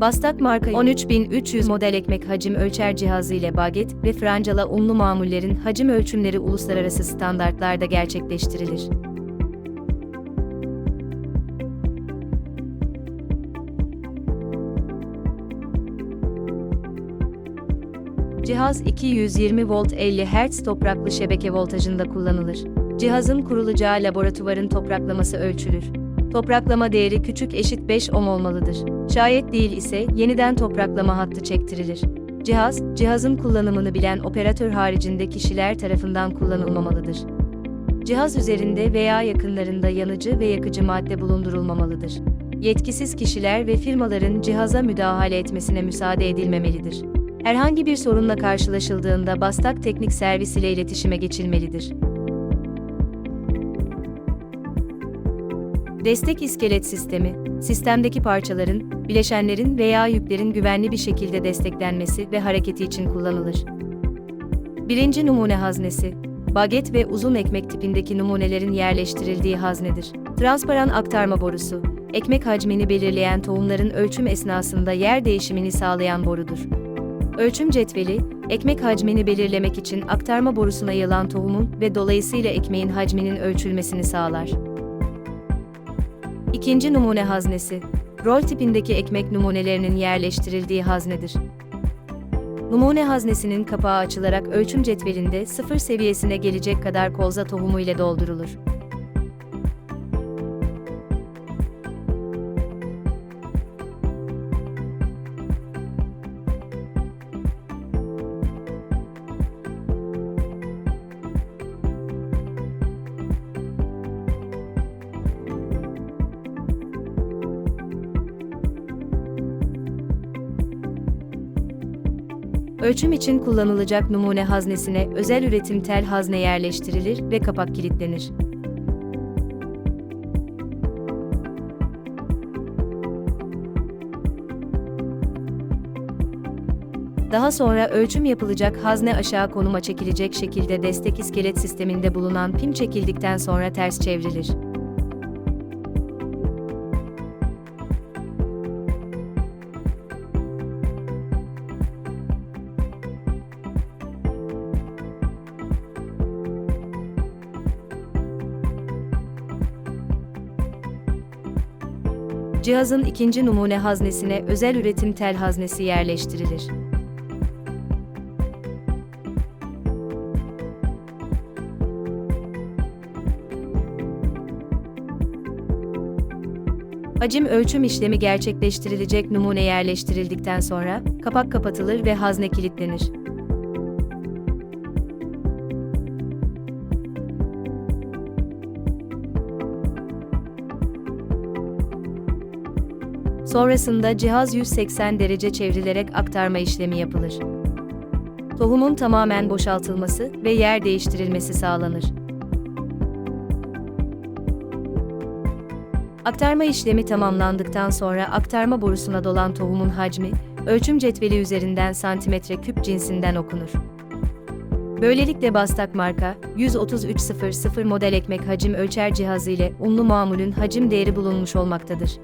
Bastak marka 13300 model ekmek hacim ölçer cihazı ile baget ve francala unlu mamullerin hacim ölçümleri uluslararası standartlarda gerçekleştirilir. Cihaz 220 volt 50 Hz topraklı şebeke voltajında kullanılır. Cihazın kurulacağı laboratuvarın topraklaması ölçülür. Topraklama değeri küçük eşit 5 ohm olmalıdır. Şayet değil ise yeniden topraklama hattı çektirilir. Cihaz, cihazın kullanımını bilen operatör haricinde kişiler tarafından kullanılmamalıdır. Cihaz üzerinde veya yakınlarında yanıcı ve yakıcı madde bulundurulmamalıdır. Yetkisiz kişiler ve firmaların cihaza müdahale etmesine müsaade edilmemelidir. Herhangi bir sorunla karşılaşıldığında Bastak Teknik Servis ile iletişime geçilmelidir. Destek iskelet sistemi, sistemdeki parçaların, bileşenlerin veya yüklerin güvenli bir şekilde desteklenmesi ve hareketi için kullanılır. Birinci numune haznesi, baget ve uzun ekmek tipindeki numunelerin yerleştirildiği haznedir. Transparan aktarma borusu, ekmek hacmini belirleyen tohumların ölçüm esnasında yer değişimini sağlayan borudur. Ölçüm cetveli, ekmek hacmini belirlemek için aktarma borusuna yayılan tohumun ve dolayısıyla ekmeğin hacminin ölçülmesini sağlar. İkinci numune haznesi, rol tipindeki ekmek numunelerinin yerleştirildiği haznedir. Numune haznesinin kapağı açılarak ölçüm cetvelinde sıfır seviyesine gelecek kadar kolza tohumu ile doldurulur. Ölçüm için kullanılacak numune haznesine özel üretim tel hazne yerleştirilir ve kapak kilitlenir. Daha sonra ölçüm yapılacak hazne aşağı konuma çekilecek şekilde destek iskelet sisteminde bulunan pim çekildikten sonra ters çevrilir. Cihazın ikinci numune haznesine özel üretim tel haznesi yerleştirilir. Hacim ölçüm işlemi gerçekleştirilecek numune yerleştirildikten sonra kapak kapatılır ve hazne kilitlenir. Sonrasında cihaz 180 derece çevrilerek aktarma işlemi yapılır. Tohumun tamamen boşaltılması ve yer değiştirilmesi sağlanır. Aktarma işlemi tamamlandıktan sonra aktarma borusuna dolan tohumun hacmi, ölçüm cetveli üzerinden santimetre küp cinsinden okunur. Böylelikle Bastak marka, 13300 model ekmek hacim ölçer cihazı ile unlu mamulün hacim değeri bulunmuş olmaktadır.